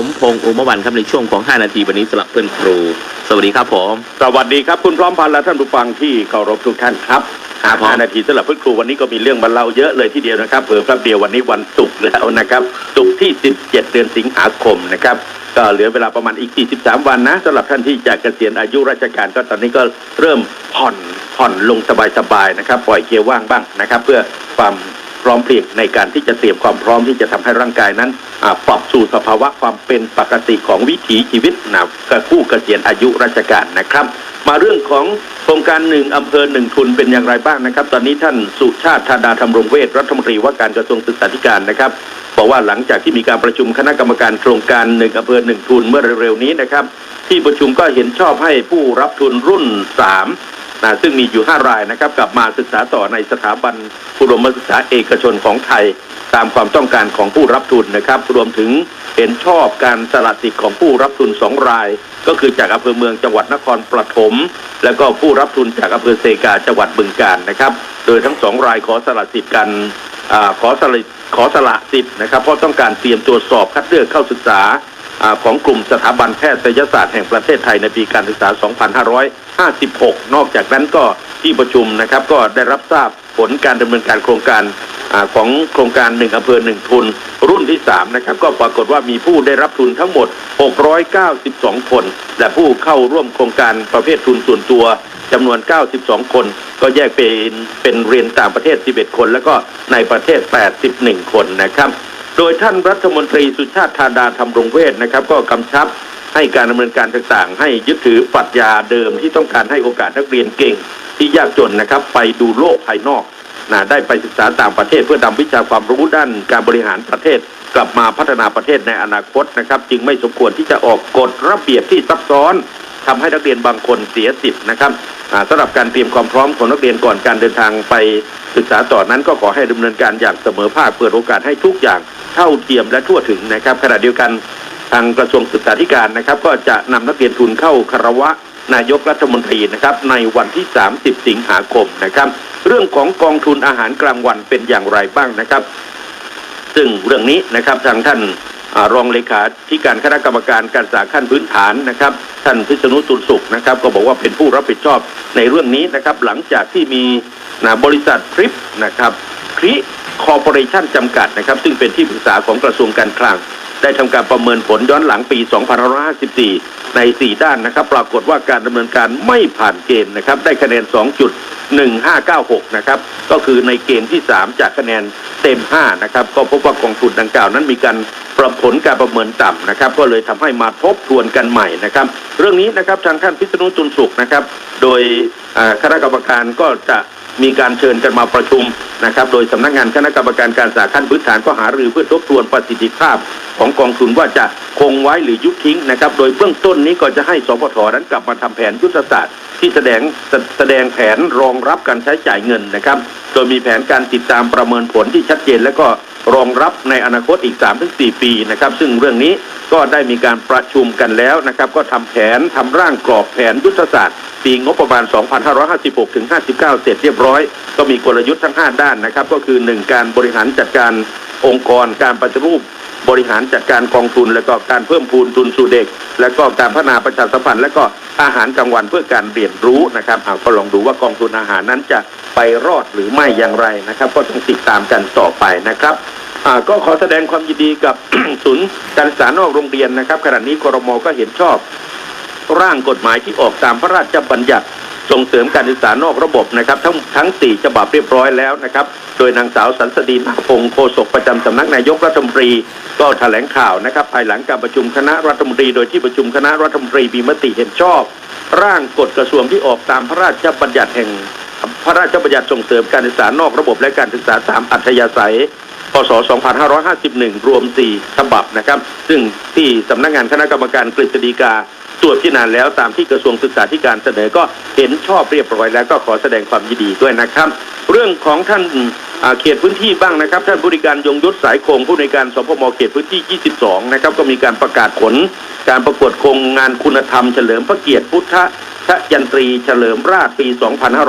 ผมพงษ์อุมวันครับในช่วงของ 5 นาทีวันนี้สำหรับเพื่อนครู สวัสดีครับผม สวัสดีครับคุณพร้อมพันธ์และท่านผู้ฟังที่เคารพทุกท่านครับครับผมห้านาทีสำหรับเพื่อนครูวันนี้ก็มีเรื่องมาเล่าเยอะเลยทีเดียวนะครับเผื่อแป๊บเดียววันนี้วันศุกร์แล้วนะครับศุกร์ที่ 17 เดือนสิงหาคมนะครับก็เหลือเวลาประมาณอีก 43 วันนะสำหรับท่านที่จะเกษียณอายุราชการก็ตอนนี้ก็เริ่มผ่อนผ่อนลงสบายๆนะครับปล่อยเกียร์ว่างบ้างนะครับ เพื่อความพ ร้อมเพรียงในการที่จะเตรียมความพร้อมที่จะทำให้ร่างกายนั้นอ่าปรับสู่สภาวะความเป็นปกติของวิถีชีวิตนะกับผู้เกษียณอายุราชการนะครับ มาเรื่องของโครงการหนึ่งอำเภอหนึ่งทุนเป็นอย่างไรบ้างนะครับ ตอนนี้ท่านสุชาติธาดาธรรมรงเวชรัฐมนตรีว่าการกระทรวงศึกษาธิการนะครับบอกว่าหลังจากที่มีการประชุมคณะกรรมการโครงการหนึ่งอำเภอหนึ่งทุนเมื่อเร็วๆนี้นะครับ ที่ประชุมก็เห็นชอบให้ผู้รับทุนรุ่นสาม นะซึ่งมีอยู่ 5 รายนะครับกลับมาศึกษาต่อในสถาบันอุดมศึกษาเอกชนของไทย ตามความต้องการของผู้รับทุนนะครับ รวมถึงเห็นชอบการสละสิทธิ์ของผู้รับทุนสองราย ก็คือจากอำเภอเมืองจังหวัดนครปฐมแล้วก็ผู้รับทุนจากอำเภอเซกาจังหวัดบึงกาฬนะครับ โดยทั้งสองรายขอสละสิทธิ์กันอขอสละขอสละสิทธิ์นะครับ เพราะต้องการเตรียมตรวจสอบคัดเลือกเข้าศึกษาอ่าของกลุ่มสถาบันแพทยศาสตร์แห่งประเทศไทยในปีการศึกษา 56 นอกจากนั้นก็ที่ประชุมนะครับ ก็ได้รับทราบผลการดำเนินการโครงการอของโครงการหนึ่งอำเภอหนึ่งทุน รุ่นที่ 3 นะครับ ก็ปรากฏว่ามีผู้ได้รับทุนทั้งหมด 692 คน และผู้เข้าร่วมโครงการประเภททุนส่วนตัวจำนวน 92 คน ก็แยกเป็นเป็นเรียนต่างประเทศ 11 คน แล้วก็ในประเทศ 81 คนนะครับ โดยท่านรัฐมนตรีสุชาติธาดาธรรมรงเวชนะครับ ก็กำชับ ให้การดำเนินการต่างๆ ให้ยึดถือปรัชญาเดิมที่ต้องการให้โอกาสนักเรียนเก่ง ที่ยากจนนะครับ ไปดูโลกภายนอกนะได้ไปศึกษาต่างประเทศเพื่อนำวิชาความรู้ด้านการบริหารประเทศ กลับมาพัฒนาประเทศในอนาคตนะครับ จึงไม่สมควรที่จะออกกฎระเบียบที่ซับซ้อนทำให้นักเรียนบางคนเสียสิทธิ์นะครับอ่าสำหรับการเตรียมความพร้อมของนักเรียนก่อนการเดินทางไปศึกษาต่อนั้นก็ขอให้ดำเนินการอย่างเสมอภาคเปิดโอกาสให้ทุกอย่างเท่าเทียมและทั่วถึงนะครับขณะเดียวกัน ทางกระทรวงศึกษาธิการนะครับ ก็จะนำนักเรียนทุนเข้าคารวะนายกรัฐมนตรีนะครับในวันที่ 30 สิงหาคมนะครับ เรื่องของกองทุนอาหารกลางวันเป็นอย่างไรบ้างนะครับ ซึ่งเรื่องนี้นะครับทางท่านอรองเลขาธิการคณะกรรมการการศึกษาขั้นพื้นฐานนะครับ ท่านพิษณุตุลสุขนะครับ ก็บอกว่าเป็นผู้รับผิดชอบในเรื่องนี้นะครับ หลังจากที่มีนะบริษัททริปนะครับคริคอร์ปอเรชั่นจำกัดนะครับ ซึ่งเป็นที่ปรึกษาของกระทรวงการคลัง ได้ทำการประเมินผลย้อนหลังปี 2554 ใน 4 ด้านนะครับ ปรากฏว่าการดำเนินการไม่ผ่านเกณฑ์นะครับ ได้คะแนน 2.1596 นะครับ ก็คือในเกณฑ์ที่ 3 จากคะแนนเต็ม 5 นะครับ ก็พบว่ากองทุนดังกล่าวนั้นมีการปรับผลการประเมินต่ำนะครับ ก็เลยทำให้มาทบทวนกันใหม่นะครับ เรื่องนี้นะครับทางท่านพิษณุจุนสุขนะครับ โดยคณะกรรมการก็จะ มีการเชิญกันมาประชุมนะครับ โดยสำนักงานคณะกรรมการการศึกษาขั้นพื้นฐานก็หารือเพื่อทบทวนประสิทธิภาพ ของกองทุนว่าจะคงไว้หรือยุบทิ้งนะครับ โดยเบื้องต้นนี้ก็จะให้สพทนั้นกลับมาทำแผนยุทธศาสตร์ที่แสดงแสแสดงแผนรองรับการใช้จ่ายเงินนะครับ โดยมีแผนการติดตามประเมินผลที่ชัดเจนและก็ รองรับในอนาคตอีก 3-4 ปีนะครับ ซึ่งเรื่องนี้ก็ได้มีการประชุมกันแล้วนะครับ ก็ทำแผนทำร่างกรอบแผนยุทธศาสตร์ปีงบประมาณ 2556 ถึง 59 เสร็จเรียบร้อย ก็มีกลยุทธ์ทั้ง 5 ด้านนะครับ ก็คือ 1 การบริหารจัดการองค์กรการปฏิรูป บริหารจัดการกองทุน แล้วก็การเพิ่มพูนทุนสู่เด็ก แล้วก็การพัฒนาประชาสัมพันธ์และก็อาหารกลางวันเพื่อการเรียนรู้นะครับเอาก็ลองดูว่ากองทุนอาหารนั้นจะไปรอดหรือไม่อย่างไรนะครับ ก็ต้องติดตามกันต่อไปนะครับอ่าก็ขอแสดงความยินดีกับศูนย์การศึกษานอกโรงเรียนนะครับขณะนี้กรมก็เห็นชอบร่างกฎหมายที่ออกตามพระราชบัญญัติ ส่งเสริมการศึกษานอกระบบนะครับ ทั้งทั้งสี่ฉบับเรียบร้อยแล้วนะครับ โดยนางสาวสันสดีนาพงศ์โฆษกประจำสำนักนายกรัฐมนตรีก็แถลงข่าวนะครับ ภายหลังการประชุมคณะรัฐมนตรี โดยที่ประชุมคณะรัฐมนตรีมีมติเห็นชอบ ร่างกฎกระทรวงที่ออกตามพระราชบัญญัติแห่ง พระราชบัญญัติส่งเสริมการศึกษานอกระบบและการศึกษาตามอัธยาศัยพศ 2551 รวม 4 ฉบับนะครับ ซึ่งที่สำนักงานคณะกรรมการกฤษฎีกา ตรวจพิจารณาแล้วตามที่กระทรวงศึกษาธิการเสนอก็เห็นชอบเรียบร้อยแล้วก็ขอแสดงความยินดีด้วยนะครับ เรื่องของท่านเขตพื้นที่บ้างนะครับ ท่านบริการยงยศสายคงผู้ในการสพมเขตพื้นที่ 22 นะครับ ก็มีการประกาศผล การประกวดโครงงานคุณธรรมเฉลิมพระเกียรติพุทธชยันตรีเฉลิมราชปี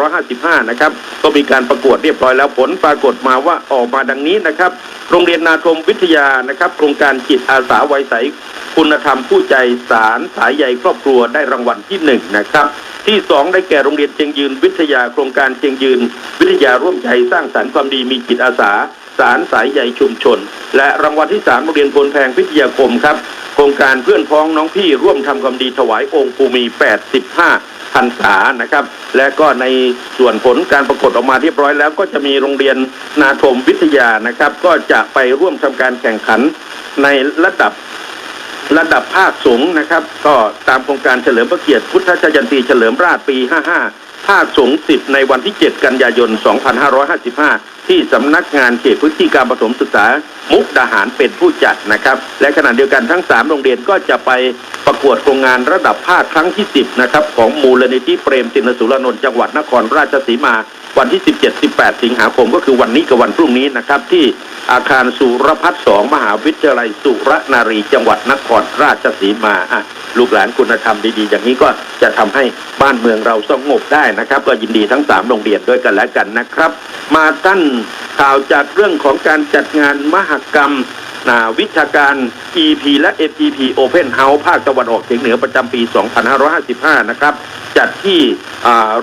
2555 นะครับ ก็มีการประกวดเรียบร้อยแล้วผลปรากฏมาว่าออกมาดังนี้นะครับ โรงเรียนนาทมวิทยานะครับ โครงการจิตอาสาวัยใส คุณธรรมผู้ใจสารสายใยครอบครัวได้รางวัลที่หนึ่งนะครับ ที่สองได้แก่โรงเรียนเชียงยืนวิทยาโครงการเชียงยืน วิทยาร่วมใจสร้างสรรค์ความดีมีจิตอาสา สารสายใยชุมชน และรางวัลที่สามโรงเรียนพลแพงพิทยาคมครับ โครงการเพื่อนพ้องน้องพี่ร่วมทำความดีถวายองค์ภูมิ 85พรรษานะครับ และก็ในส่วนผลการประกฏออกมาเรียบร้อยแล้ว ก็จะมีโรงเรียนนาทมวิทยานะครับ ก็จะไปร่วมทำการแข่งขันในระดับ ระดับภาคสูงนะครับ ก็ตามโครงการเฉลิมพระเกียรติพุทธชยันตีเฉลิมราชปี 55 ภาคสูง 10 ในวันที่ 7 กันยายน 2555 ที่สำนักงานเขตพื้นที่การประถมศึกษา มุกดาหารเป็นผู้จัดนะครับ และขณะเดียวกันทั้ง 3 โรงเรียนก็จะไปประกวดโครงงานระดับภาคครั้งที่ 10 นะครับ ของมูลนิธิเปรมตินสุรนนท์จังหวัดนครราชสีมา วันที่ 17-18 สิงหาคมก็คือวันนี้กับวันพรุ่งนี้นะครับ ที่อาคารสุรพัฒน์สองมหาวิทยาลัยสุรนารีจังหวัดนครราชสีมาอะลูกหลานคุณธรรมดีๆ อย่างนี้ก็จะทำให้บ้านเมืองเราสงบได้นะครับ ก็ยินดีทั้งสามโรงเรียนด้วยกันแล้วกันนะครับ มาท่านข่าวจากเรื่องของการจัดงานมหกรรม นาวิชาการ EP และ FEP Open House ภาคตะวันออกเฉียงเหนือประจำปี 2555 นะครับ จัดที่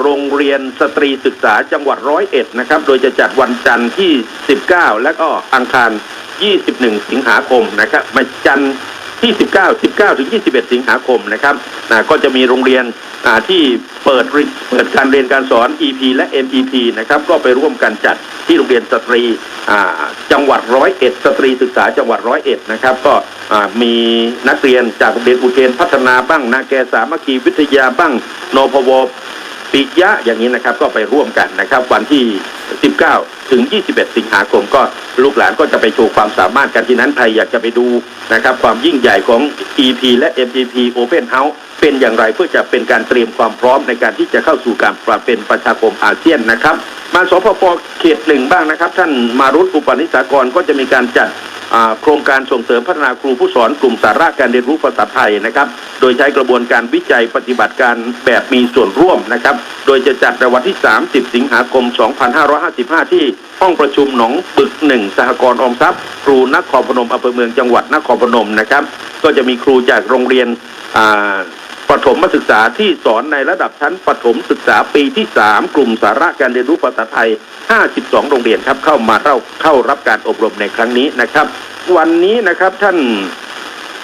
โรงเรียนสตรีศึกษาจังหวัดร้อยเอ็ดนะครับ โดยจะจัดวันจันทร์ที่ 19 และก็อังคาร 21 สิงหาคมนะครับมาจันทร์ ที่ 19 19 ถึง 21 สิงหาคมนะครับก็จะมีโรงเรียนที่เปิดเรีเปิดการเรียนการสอน EP และ MEP นะครับก็ไปร่วมกันจัดที่โรงเรียนสตรีจังหวัดร้อยเอ็ดสตรีศึกษาจังหวัดร้อยเอ็ดนะครับก็มีนักเรียนจากโรงเรียนอุเทนพัฒนาบ้าง นาแกสามัคคีวิทยาบ้างนพว ปิยะอย่างนี้นะครับก็ไปร่วมกันนะครับ วันที่ 19 ถึง 21 สิงหาคมก็ลูกหลานก็จะไปโชว์ความสามารถกันที่นั้นใครอยากจะไปดูนะครับ ความยิ่งใหญ่ของ EP และ MPP Open House เป็นอย่างไรเพื่อจะเป็นการเตรียมความพร้อมในการที่จะเข้าสู่การปรับเป็นประชาคมอาเซียนนะครับ มาสพปเขตหนึ่งบ้างนะครับ ท่านมารุตอุปนิสากรก็จะมีการจัด โครงการส่งเสริมพัฒนาครูผู้สอนกลุ่มสาระการเรียนรู้ภาษาไทยนะครับ โดยใช้กระบวนการวิจัยปฏิบัติการแบบมีส่วนร่วมนะครับ โดยจะจัดในวันที่ 30 สิงหาคม 2555 ที่ห้องประชุมหนองบึกหนึ่งสหกรณ์ออมทรัพย์ ครูนครพนมอำเภอเมืองจังหวัดนครพนมนะครับ ก็จะมีครูจากโรงเรียนประถมศึกษาที่สอนในระดับชั้นประถมศึกษาปีที่ 3 กลุ่มสาระการเรียนรู้ภาษาไทย 52 โรงเรียนครับเข้ามาเข้าเข้ารับการอบรมในครั้งนี้นะครับ วันนี้นะครับ ท่าน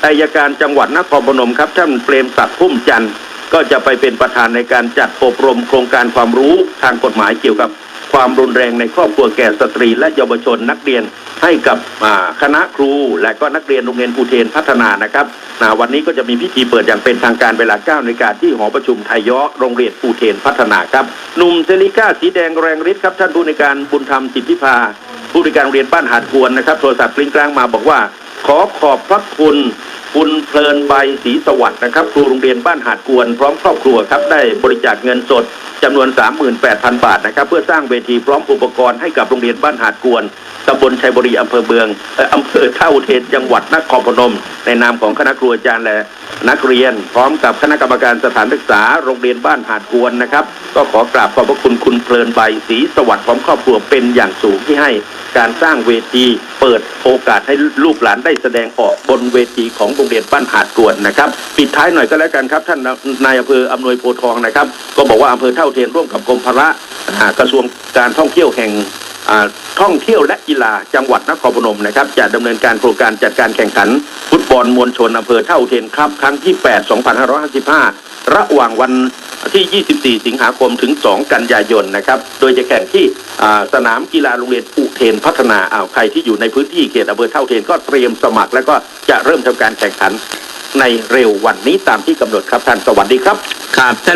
อายการจังหวัดนครพนมครับ ท่านเปรมศักดิ์พุ่มจันทร์ก็จะไปเป็นประธานในการจัดอบรมโครงการความรู้ทางกฎหมายเกี่ยวกับความรุนแรงในครอบครัวแก่สตรี และเยาวชนนักเรียนให้กับคณะครู และก็นักเรียนโรงเรียนภูเทนพัฒนานะครับวันนี้ก็จะมีพิธีเปิดอย่างเป็นทางการเวลา9นาฬิกาที่หอประชุมไทยย้อโรงเรียนภูเทนพัฒนาครับหนุ่มเซริก้าสีแดงแรงฤทธิ์ครับท่านผู้ในการบุญธรรมสิทธิพา ผู้ริการโรงเรียนบ้านหาดกวนนะครับ โทรศัพท์กลิ้งกลางมาบอกว่า ขอขอบพระคุณคุณเพลินใบศรีสวัสดิ์นะครับ ครูโรงเรียนบ้านหาดกวนพร้อมครอบครัวครับได้บริจาคเงินสด จำนวน 38,000 บาทนะครับ เพื่อสร้างเวทีพร้อมอุปกรณ์ให้กับโรงเรียนบ้านหาดกวนตำบลชัยบุรีอำเภอเมืองอำเภอเท่าเทนจังหวัดนครพนม ในนามของคณะครูอาจารย์และนักเรียน พร้อมกับคณะกรรมการสถานศึกษาโรงเรียนบ้านหาดกวนนะครับ ก็ขอกราบขอบพระคุณคุณเพลินใบศรีสวัสดิ์พร้อมครอบครัวเป็นอย่างสูงที่ให้การสร้างเวทีเปิดโอกาสให้ลูกหลานได้แสดงออกบนเวทีของโรงเรียนบ้านหาดกวนนะครับปิดท้ายหน่อยก็แล้วกันครับท่านนายอำเภออำนวยโพทองนะครับ ก็บอกว่าอำเภอเท่าเทียนร่วมกับกรมพระกระทรวงการท่องเที่ยวแห่งท่องเที่ยวและกีฬาจังหวัดนครพนมนะครับจะดำเนินการโครงการจัดการแข่งขัน ฟุตบอลมวลชนอำเภอเท่าเทียนครับ ครั้งที่ 8 2555 ระหว่างวันที่ 24 สิงหาคมถึง 2 กันยายนนะครับ โดยจะแข่งที่สนามกีฬาโรงเรียนอุเทนพัฒนาอ้าวใครที่อยู่ในพื้นที่เขตอำเภอเท่าเทียนก็เตรียมสมัคร แล้วก็จะเริ่มทำการแข่งขันในเร็ววันนี้ตามที่กำหนดครับท่านสวัสดีครับครับ